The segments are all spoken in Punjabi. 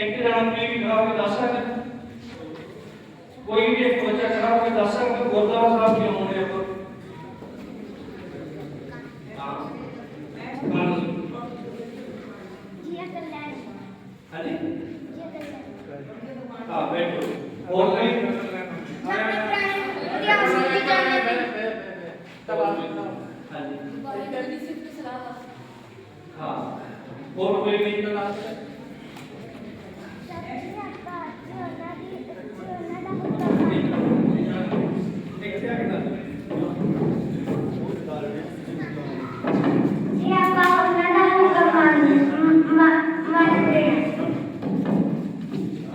ایک جنا پی خراب کے دس سکتے کوئی بھی ایک بچہ خراب کے دس سکتے گردوارا صاحب کیوں ہونے کو ہاں۔, ہاں, جی۔ ہاں بیٹھو۔ اور کہیں؟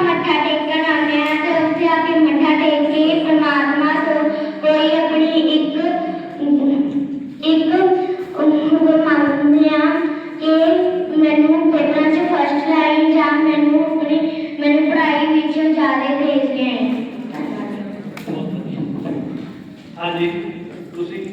ਮੱਥਾ ਟੇਕਣ ਆਉਂਦੇ ਆ ਤੇ ਉੱਥੇ ਆ ਕੇ ਮੱਥਾ ਟੇਕ ਕੇ ਪ੍ਰਮਾਤਮਾ ਤੋਂ ਕੋਈ ਆਪਣੀ ਇੱਕ ਇੱਕ ਉਹ ਮੰਗਦੇ ਆ ਕਿ ਮੈਨੂੰ ਪੇਪਰਾਂ 'ਚ ਫਸਟ ਆਈ ਜਾਂ ਮੈਨੂੰ ਆਪਣੀ ਮੈਨੂੰ ਪੜ੍ਹਾਈ ਵਿੱਚ ਜ਼ਿਆਦਾ ਤੇਜ਼ ਕੇ ਆਈ ਬਹੁਤ ਵਧੀਆ ਹਾਂਜੀ ਤੁਸੀਂ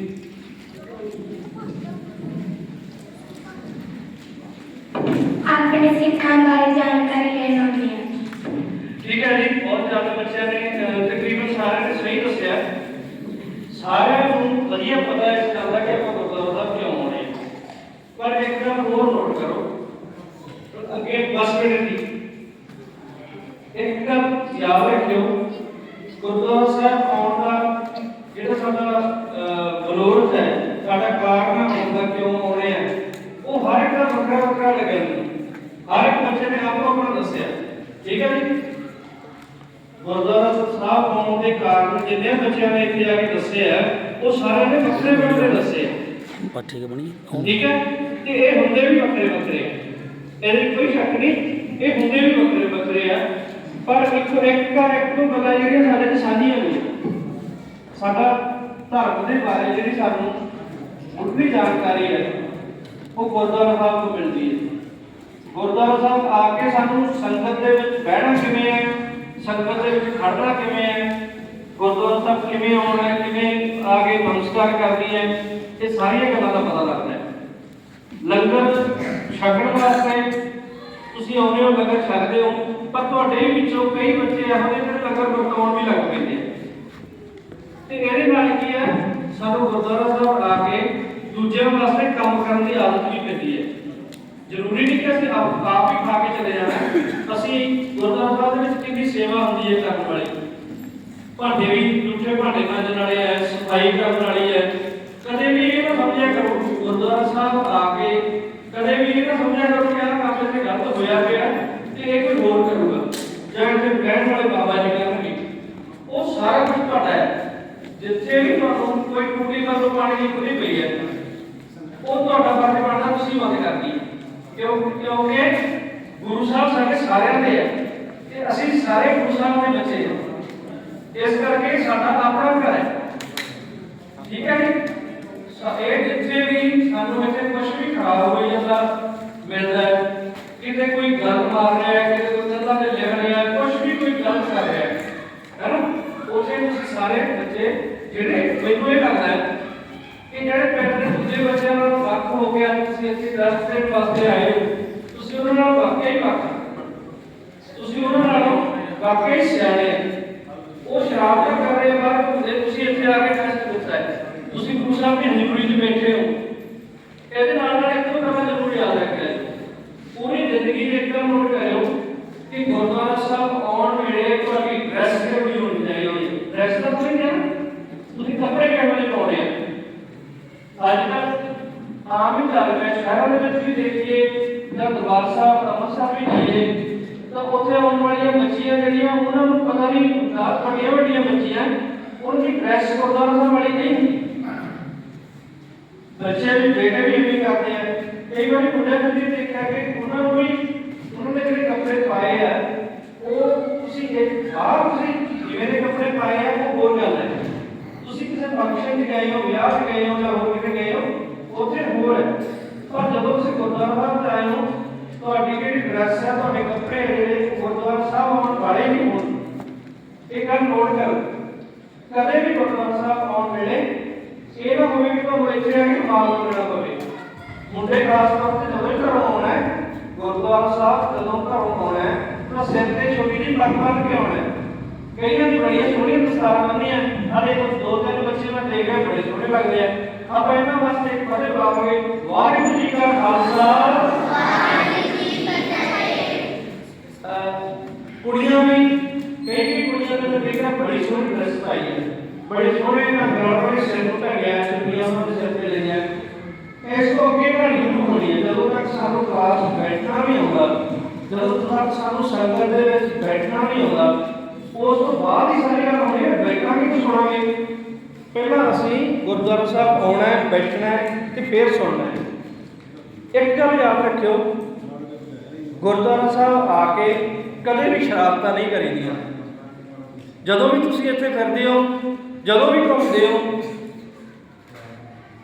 ਆਪਣੇ ਸਿੱਖਾਂ ਬਾਰੇ ਜਾਣਕਾਰੀ ਲੈਣ ਆਉਂਦੇ ਆ ਠੀਕ ਹੈ ਜੀ ਬਹੁਤ ਜ਼ਿਆਦਾ ਬੱਚਿਆਂ ਨੇ ਅਹ, ਤਕਰੀਬਨ ਸਾਰਿਆਂ ਨੇ ਸਹੀ ਦੱਸਿਆ ਸਾਰਿਆਂ ਨੂੰ ਵਧੀਆ ਪਤਾ ਇਸ ਗੱਲ ਦਾ ਕਿ ਆਪਾਂ ਗੁਰਦੁਆਰਾ ਸਾਹਿਬ ਕਿਉਂ ਆਉਣੇ ਹਾਂ। ਪਰ ਇੱਕ ਗੱਲ ਹੋਰ ਨੋਟ ਕਰੋ ਅੱਗੇ ਬੱਸ ਮਿੰਟ ਦੀ ਇੱਕ ਯਾਦ ਰੱਖਿਓ ਗੁਰਦੁਆਰਾ ਸਾਹਿਬ ਆਉਣ ਦਾ ਜਿਹੜਾ ਸਾਡਾ ਅਹ, ਬਲੋਰਤ ਹੈ ਸਾਡਾ ਕਾਰਨ ਆਉਣ ਦਾ ਕਿਉਂ ਆਉਣੇ ਆ ਉਹ ਹਰ ਇੱਕ ਦਾ ਵੱਖਰਾ ਵੱਖਰਾ ਲੱਗਿਆ ਹਰ ਇੱਕ ਬੱਚੇ ਨੇ ਆਪੋ ਆਪਣਾ ਦੱਸਿਆ। ਠੀਕ ਹੈ ਜੀ? ਗੁਰਦੁਆਰਾ ਸਾਹਿਬ ਆਉਣ ਦੇ ਕਾਰਨ ਜਿੰਨੇ ਬੱਚਿਆਂ ਨੇ ਇੱਥੇ ਆ ਕੇ ਦੱਸੇ ਆ ਉਹ ਸਾਰਿਆਂ ਨੇ ਵੱਖਰੇ ਵੱਖਰੇ ਦੱਸੇ। ਆ ਪੱਠੇ ਕੇ ਬਣੀ? ਠੀਕ ਹੈ? ਤੇ ਇਹ ਹੁੰਦੇ ਵੀ ਵੱਖਰੇ ਵੱਖਰੇ ਇਹਦੇ ਕੋਈ ਸ਼ੱਕ ਨਹੀਂ ਇਹ ਹੁੰਦੇ ਵੀ ਵੱਖਰੇ ਵੱਖਰੇ ਆ। ਪਰ ਇੱਕੋ ਇੱਕ ਦਾ ਇੱਕ ਨੂੰ ਪਤਾ ਜਿਹੜੀਆਂ ਸਾਡੇ ਚ ਸਾਂਝੀਆਂ ਨੇ, ਸਾਡਾ ਧਰਮ ਦੇ ਬਾਰੇ ਜਿਹੜੀ ਸਾਨੂੰ ਮੁੱਢਲੀ ਜਾਣਕਾਰੀ ਹੈ, ਉਹ ਗੁਰਦੁਆਰਾ ਸਾਹਿਬ ਤੋਂ ਮਿਲਦੀ ਹੈ। ਗੁਰਦੁਆਰਾ ਸਾਹਿਬ ਆ ਕੇ ਸਾਨੂੰ ਸੰਗਤ ਦੇ ਵਿੱਚ ਬਹਿਣਾ ਕਿਵੇਂ ਹੈ, ਸੰਗਤ ਦੇ ਵਿੱਚ ਖੜਨਾ ਕਿਵੇਂ ਹੈ, ਗੁਰਦੁਆਰਾ ਸਾਹਿਬ ਕਿਵੇਂ ਆਉਣਾ ਹੈ, ਕਿਵੇਂ ਆ ਕੇ ਨਮਸਕਾਰ ਕਰਨੀ ਹੈ, ਇਹ ਸਾਰੀਆਂ ਗੱਲਾਂ ਦਾ ਪਤਾ ਲੱਗਦਾ ਹੈ। ਲੰਗਰ ਛਕਣ ਵਾਸਤੇ ਤੁਸੀਂ ਆਉਂਦੇ ਹੋ, ਲੰਗਰ ਛਕਦੇ ਹੋ, ਪਰ ਤੁਹਾਡੇ ਵਿੱਚੋਂ ਕਈ ਬੱਚੇ ਇਹੋ ਜਿਹੇ ਜਿਹੜੇ ਲੰਗਰ ਵਰਤਾਉਣ ਵੀ ਲੱਗ ਪੈਂਦੇ ਆ। ਤੇ ਇਹਦੇ ਨਾਲ ਕੀ ਹੈ? ਸਾਨੂੰ ਗੁਰਦੁਆਰਾ ਸਾਹਿਬ ਆ ਕੇ ਦੂਜਿਆਂ ਵਾਸਤੇ ਕੰਮ ਕਰਨ ਦੀ ਆਦਤ ਵੀ ਪੈਂਦੀ ਹੈ। ਜ਼ਰੂਰੀ ਨਹੀਂ ਕਿ ਅਸੀਂ ਆਪ ਆਪ ਹੀ ਖਾ ਕੇ ਚਲੇ ਜਾਣਾ। ਅਸੀਂ ਗੁਰਦੁਆਰਾ ਸਾਹਿਬ ਦੇ ਵਿੱਚ ਕਿੰਨੀ ਸੇਵਾ ਹੁੰਦੀ ਹੈ ਕਰਨ ਵਾਲੀ। ਭਾਂਡੇ ਵੀ ਜੂਠੇ ਭਾਂਡੇ ਮਾਂਜਣ ਵਾਲੇ ਐ ਸਫ਼ਾਈ ਕਰਨ ਵਾਲੀ ਹੈ ਕਦੇ ਵੀ ਇਹ ਨਾ ਸਮਝਿਆ ਕਰੋ, ਗੁਰਦੁਆਰਾ ਸਾਹਿਬ ਆ ਕੇ ਕਦੇ ਵੀ ਇਹ ਨਾ ਸਮਝਿਆ ਕਰੋ ਕਿ ਆਹ ਕੰਮ ਇੱਥੇ ਗਲਤ ਹੋਇਆ ਪਿਆ ਤੇ ਇਹ ਕੋਈ ਹੋਰ ਕਰੂਗਾ ਜਾਂ ਇੱਥੇ ਬਹਿਣ ਵਾਲੇ ਬਾਬਾ ਜੀ ਕਰਨਗੇ ਉਹ ਸਾਰਾ ਕੁਝ ਤੁਹਾਡਾ ਹੈ ਜਿੱਥੇ ਵੀ ਤੁਹਾਨੂੰ ਕੋਈ ਟੂਟੀ ਵੱਲੋਂ ਪਾਣੀ ਦੀ ਖੁੱਲੀ ਪਈ ਹੈ ਉਹ ਤੁਹਾਡਾ ਫਰਜ਼ ਬਣਦਾ ਤੁਸੀਂ ਬੰਦ ਕਰਨੀ ਹੈ ਕਿਉਂ ਕਿਉਂਕਿ ਗੁਰੂ ਸਾਹਿਬ ਸਾਡੇ ਸਾਰਿਆਂ ਦੇ ਹੈ ਤੇ ਅਸੀਂ ਸਾਰੇ ਗੁਰੂ ਸਾਹਿਬ ਦੇ ਬੱਚੇ ਹਾਂ ਇਸ ਕਰਕੇ ਸਾਡਾ ਆਪਣਾ ਘਰ ਹੈ ਠੀਕ ਹੈ ਜੀ ਸਾ- ਇਹ ਜਿੱਥੇ ਵੀ ਸਾਨੂੰ ਇੱਥੇ ਕੁਝ ਵੀ ਖਰਾਬ ਹੋਈ ਜਾਂਦਾ ਮਿਲਦਾ ਜਿਹੜੇ ਮੈਨੂੰ ਇਹ ਲੱਗਦਾ ਹੈ ਕਿ ਜਿਹੜੇ ਪਿੰਡ ਦੇ ਦੂਜੇ ਬੱਚਿਆਂ ਨਾਲ ਵੱਖ ਹੋ ਕੇ ਅੱਜ ਤੁਸੀਂ ਇੱਥੇ ਦਰਸ ਦੇਣ ਵਾਸਤੇ ਆਏ ਹੋ, ਤੁਸੀਂ ਉਹਨਾਂ ਨਾਲ ਵਾਕਿਆ ਹੀ ਵੱਖ ਤੁਸੀਂ ਉਹਨਾਂ ਨਾਲੋਂ ਵਾਕਿਆ ਹੀ ਸਿਆਣੇ ਉਹ ਸ਼ਰਾਬ ਕਰ ਰਹੇ ਬਾਹਰ ਤੁਸੀਂ ਇੱਥੇ ਆ ਕੇ ਟੈਸਟ ਦਿੱਤਾ ਹੈ। ਤੁਸੀਂ ਗੁਰੂ ਸਾਹਿਬ ਦੀ ਹਜ਼ੂਰੀ 'ਚ ਬੈਠੇ ਹੋ। ਕੱਲ੍ਹ ਆਮ ਹੀ ਚੱਲ ਰਿਹਾ ਸ਼ਹਿਰਾਂ ਦੇ ਵਿੱਚ ਵੀ ਦੇਖੀਏ ਜਾਂ ਦਰਬਾਰ ਸਾਹਿਬ ਅੰਮ੍ਰਿਤਸਰ ਵੀ ਜਾਈਏ ਤਾਂ ਉੱਥੇ ਆਉਣ ਵਾਲੀਆਂ ਬੱਚੀਆਂ ਜਿਹੜੀਆਂ ਉਹਨਾਂ ਨੂੰ ਪਤਾ ਨਹੀਂ ਹੁੰਦਾ ਵੱਡੀਆਂ ਵੱਡੀਆਂ ਬੱਚੀਆਂ ਉਹਨਾਂ ਦੀ ਡਰੈਸ ਗੁਰਦੁਆਰਾ ਸਾਹਿਬ ਵਾਲੀ ਨਹੀਂ ਹੁੰਦੀ ਬੱਚੇ ਵੀ ਬੇਟੇ ਵੀ ਇਵੇਂ ਕਰਦੇ ਆ ਕਈ ਵਾਰੀ ਮੁੰਡਿਆਂ ਨੂੰ ਵੀ ਦੇਖਿਆ ਕਿ ਉਹਨਾਂ ਨੂੰ ਵੀ ਉਹਨਾਂ ਨੇ ਜਿਹੜੇ ਕੱਪੜੇ ਪਾਏ ਆ ਉਹ ਤੁਸੀਂ ਇਹ ਆਹ ਤੁਸੀਂ ਜਿਵੇਂ ਦੇ ਕੱਪੜੇ ਪਾਏ ਆ ਉਹ ਹੋਰ ਗੱਲ ਹੈ ਤੁਸੀਂ ਕਿਸੇ ਫੰਕਸ਼ਨ 'ਚ ਗਏ ਹੋ ਵਿਆਹ 'ਚ ਗਏ ਹੋ ਜਾਂ ਹੋਰ ਕਿਤੇ ਗਏ ਹੋ ਉੱਥੇ ਹੋਰ ਹੈ ਪਰ ਜਦੋਂ ਤੁਸੀਂ ਗੁਰਦੁਆਰਾ ਸਾਹਿਬ 'ਚ ਆਏ ਹੋ ਤੁਹਾਡੀ ਜਿਹੜੀ ਡਰੈਸ ਹੈ ਤੁਹਾਡੇ ਕੱਪੜੇ ਜਿਹੜੇ ਗੁਰਦੁਆਰਾ ਸਾਹਿਬ ਆਉਣ ਵਾਲੇ ਨਹੀਂ ਹੋਣ ਇਹ ਗੱਲ ਨੋਟ ਕਰੋ ਕਦੇ ਵੀ ਗੁਰਦੁਆਰਾ ਸਾਹਿਬ ਆਉਣ ਵੇਲੇ ਇਹ ਨਾ ਹੋਵੇ ਕਿ ਤੁਹਾਨੂੰ ਇੱਥੇ ਆ ਕੇ ਮਾਲ ਮੰਗਣਾ ਪਵੇ ਮੁੰਡੇ ਖਾਸ ਤੌਰ ਤੇ ਜਦੋਂ ਹੀ ਘਰੋਂ ਆਉਣਾ ਹੈ ਗੁਰਦੁਆਰਾ ਸਾਹਿਬ ਜਦੋਂ ਘਰੋਂ ਆਉਣਾ ਹੈ ਤਾਂ ਸਿਰ ਤੇ ਛੋਟੀ ਜਿਹੀ ਪੱਗ ਬੰਨ੍ਹ ਕੇ ਆਉਣਾ ਹੈ ਕਈਆਂ ਦੀ ਬੜੀਆਂ ਸੋਹਣੀਆਂ ਦਸਤਾਰਾਂ ਬੰਨੀਆਂ ਆਲੇ ਦੋ ਤਿੰਨ ਬੱਚੇ ਮੈਂ ਦੇਖ ਰਿਹਾ ਬੜੇ ਸੋਹਣੇ ਲੱਗਦੇ ਆ ਆਪਾਂ ਇਹਨਾਂ ਵਾਸਤੇ ਇੱਕ ਫਤਿਹ ਬੁਲਾਵਾਂਗੇ ਵਾਹਿਗੁਰੂ ਜੀ ਕਾ ਖਾਲਸਾ ਅਹ ਕੁੜੀਆਂ ਵੀ ਕਈ ਕਈ ਕੁੜੀਆਂ ਨੇ ਦੇਖਿਆ ਬੜੀ ਸੋਹਣੀ ਡਰੈਸ ਪਾਈ ਹੈ ਬੜੇ ਸੋਹਣੇ ਨਾਲ ਗਲਾਵਾਂ ਦੇ ਸਿਰ ਨੂੰ ਢੱਕਿਆ ਚੁੰਨੀਆਂ ਉਹਨਾਂ ਦੇ ਸਿਰ ਤੇ ਲਈਆਂ ਇਸ ਤੋਂ ਅੱਗੇ ਕਹਾਣੀ ਸ਼ੁਰੂ ਹੋਣੀ ਹੈ ਜਦੋਂ ਤੱਕ ਸਾਨੂੰ ਕਲਾਸ ਬੈਠਣਾ ਵੀ ਆਉਂਦਾ ਜਦੋਂ ਤੱਕ ਸਾਨੂੰ ਸੰਗਤ ਦੇ ਵਿੱਚ ਬੈਠਣਾ ਵੀ ਆਉਂਦਾ ਉਸ ਤੋਂ ਬਾਅਦ ਹੀ ਸਾਰੀਆਂ ਹੋਣੀਆਂ ਬੈਠਾਂਗੇ ਤੇ ਸੁਣਾਂਗੇ ਪਹਿਲਾਂ ਅਸੀਂ ਗੁਰਦੁਆਰਾ ਸਾਹਿਬ ਆਉਣਾ ਹੈ, ਬੈਠਣਾ ਹੈ ਤੇ ਫਿਰ ਸੁਣਨਾ ਹੈ। ਇੱਕ ਗੱਲ ਯਾਦ ਰੱਖਿਓ, ਗੁਰਦੁਆਰਾ ਸਾਹਿਬ ਆ ਕੇ ਕਦੇ ਵੀ ਸ਼ਰਾਰਤਾਂ ਨਹੀਂ ਕਰੀਦੀਆਂ। ਜਦੋਂ ਵੀ ਤੁਸੀਂ ਇੱਥੇ ਫਿਰਦੇ ਹੋ, ਜਦੋਂ ਵੀ ਘੁੰਮਦੇ ਹੋ,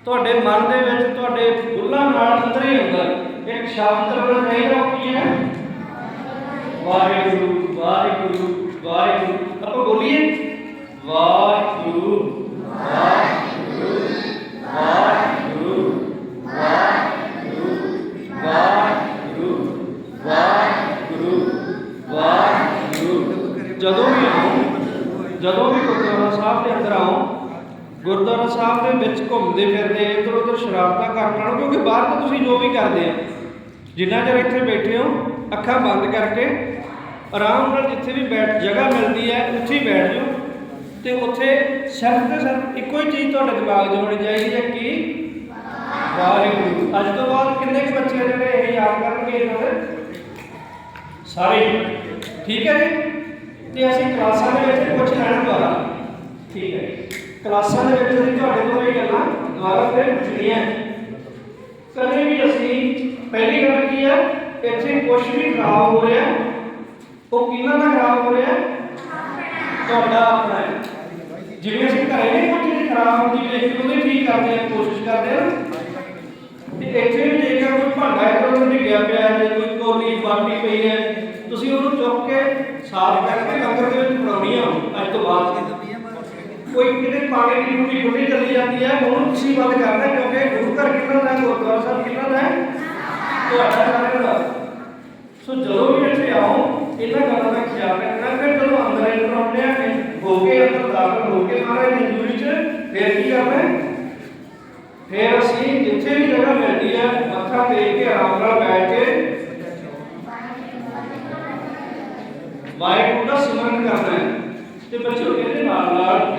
ਤੁਹਾਡੇ ਮਨ ਦੇ ਵਿੱਚ ਤੁਹਾਡੇ ਬੁੱਲਾਂ ਨਾਲ ਅੰਦਰ ਹੀ ਅੰਦਰ ਇੱਕ ਸ਼ਬਦ ਚੱਲਣਾ ਚਾਹੀਦਾ ਕੀ ਹੈ? ਵਾਹਿਗੁਰੂ ਵਾਹਿਗੁਰੂ ਵਾਹਿਗੁਰੂ। ਆਪਾਂ ਬੋਲੀਏ, ਵਾਹਿਗੁਰੂ ਵਾਹਿਗੁਰੂ ਵਾਹਿਗੁਰੂ ਵਾਹਿਗੁਰੂ ਵਾਹਿਗੁਰੂ। ਵਾਹਿਗੁਰੂ ਵਾਹਿਗੁਰੂ ਜਦੋਂ ਵੀ ਆਓ, ਜਦੋਂ ਵੀ ਗੁਰਦੁਆਰਾ ਸਾਹਿਬ ਦੇ ਅੰਦਰ ਆਓ, ਗੁਰਦੁਆਰਾ ਸਾਹਿਬ ਦੇ ਵਿੱਚ ਘੁੰਮਦੇ ਫਿਰਦੇ ਇੱਧਰ ਉੱਧਰ ਸ਼ਰਾਰਤਾਂ ਕਰਨ ਨਾਲੋਂ ਕਿਉਂਕਿ ਬਾਹਰ ਤਾਂ ਤੁਸੀਂ ਜੋ ਵੀ ਕਰਦੇ ਆ ਜਿੰਨਾ ਚਿਰ ਇੱਥੇ ਬੈਠੇ ਹੋ, ਅੱਖਾਂ ਬੰਦ ਕਰਕੇ ਆਰਾਮ ਨਾਲ ਜਿੱਥੇ ਵੀ ਬੈਠ, ਜਗ੍ਹਾ ਮਿਲਦੀ ਹੈ, ਉੱਥੇ ਹੀ ਬੈਠ ਜਾਓ। ਤੇ ਉੱਥੇ ਸਿਰਫ ਤੇ ਸਿਰਫ ਇੱਕੋ ਹੀ ਚੀਜ਼ ਤੁਹਾਡੇ ਦਿਮਾਗ 'ਚ ਹੋਣੀ ਚਾਹੀਦੀ ਹੈ ਕਿ ਵਾਹਿਗੁਰੂ। ਅੱਜ ਤੋਂ ਬਾਅਦ ਕਿੰਨੇ ਕੁ ਬੱਚੇ ਜਿਹੜੇ ਇਹ ਯਾਦ ਕਰਨਗੇ ਇਹਨਾਂ ਦੇ? ਸਾਰੇ ਠੀਕ ਹੈ ਜੀ? ਤੇ ਅਸੀਂ ਕਲਾਸਾਂ ਦੇ ਵਿੱਚ ਕੁਝ ਲੈਣਾ ਦੁਆਰਾ, ਠੀਕ ਹੈ ਕਲਾਸਾਂ ਦੇ ਵਿੱਚ ਅਸੀਂ ਤੁਹਾਡੇ ਕੋਲ ਇਹ ਗੱਲਾਂ ਦੁਆਰਾ ਫਿਰ ਪੁੱਛਣੀਆਂ ਕਦੇ ਵੀ ਅਸੀਂ ਪਹਿਲੀ ਗੱਲ ਕੀ ਹੈ ਇੱਥੇ ਕੁਝ ਵੀ ਖਰਾਬ ਹੋ ਰਿਹਾ ਉਹ ਕਿਹਨਾਂ ਦਾ ਖਰਾਬ ਹੋ ਰਿਹਾ ਤੁਹਾਡਾ ਆਪਣਾ ਹੈ ਜਿਵੇਂ ਅਸੀਂ ਘਰੇ ਨਹੀਂ ਕੋਈ ਚੀਜ਼ ਖਰਾਬ ਹੁੰਦੀ ਵੇਖ ਕੇ ਉਹਦੇ ਠੀਕ ਕਰਦੇ ਆ ਕੋਸ਼ਿਸ਼ ਕਰਦੇ ਆ ਤੇ ਇੱਥੇ ਵੀ ਜੇਕਰ ਕੋਈ ਭਾਂਡਾ ਇੱਧਰ ਉੱਧਰ ਡਿੱਗਿਆ ਪਿਆ ਹੈ ਜਾਂ ਕੋਈ ਕੋਲੀ ਬਾਟੀ ਪਈ ਹੈ ਤੁਸੀਂ ਉਹਨੂੰ ਚੁੱਕ ਕੇ ਸਾਫ਼ ਕਰਕੇ ਲੰਗਰ ਦੇ ਵਿੱਚ ਬਣਾਉਣੀ ਆ ਅੱਜ ਤੋਂ ਬਾਅਦ ਕੋਈ ਕਿਤੇ ਪਾਣੀ ਦੀ ਟੂਟੀ ਟੁੱਟੀ ਚੱਲੀ ਜਾਂਦੀ ਹੈ ਉਹਨੂੰ ਤੁਸੀਂ ਬੰਦ ਕਰਨਾ ਕਿਉਂਕਿ ਗੁਰੂ ਘਰ ਕਿੰਨਾ ਦਾ ਹੈ, ਗੁਰਦੁਆਰਾ ਸਾਹਿਬ ਕਿੰਨਾ ਦਾ ਹੈ ਤੁਹਾਡਾ ਸਾਰਿਆਂ ਦਾ ਸੋ ਜਦੋਂ ਵੀ ਇੱਥੇ ਆਓ, ਇਹਨਾਂ ਗੱਲਾਂ ਦਾ ਖਿਆਲ ਰੱਖਣਾ, ਫਿਰ ਜਦੋਂ ਅੰਦਰ ਐਂਟਰ ਆਉਂਦੇ ਆ ਹੋ ਕੇ ਅੰਦਰ ਦਾਖਲ ਹੋ ਕੇ ਮਹਾਰਾਜ ਦੀ ਹਜ਼ੂਰੀ ਚ, ਫਿਰ ਕੀ ਕਰਨਾ ਫਿਰ? ਅਸੀਂ ਜਿੱਥੇ ਵੀ ਜਗ੍ਹਾ ਮਿਲਦੀ ਹੈ ਮੱਥਾ ਟੇਕ ਕੇ, ਆਰਾਮ ਨਾਲ ਬੈਠ ਕੇ ਵਾਹਿਗੁਰੂ ਦਾ ਸਿਮਰਨ ਕਰਨਾ ਹੈ। ਤੇ ਬੱਚੋ ਇਹਦੇ ਨਾਲ ਨਾਲ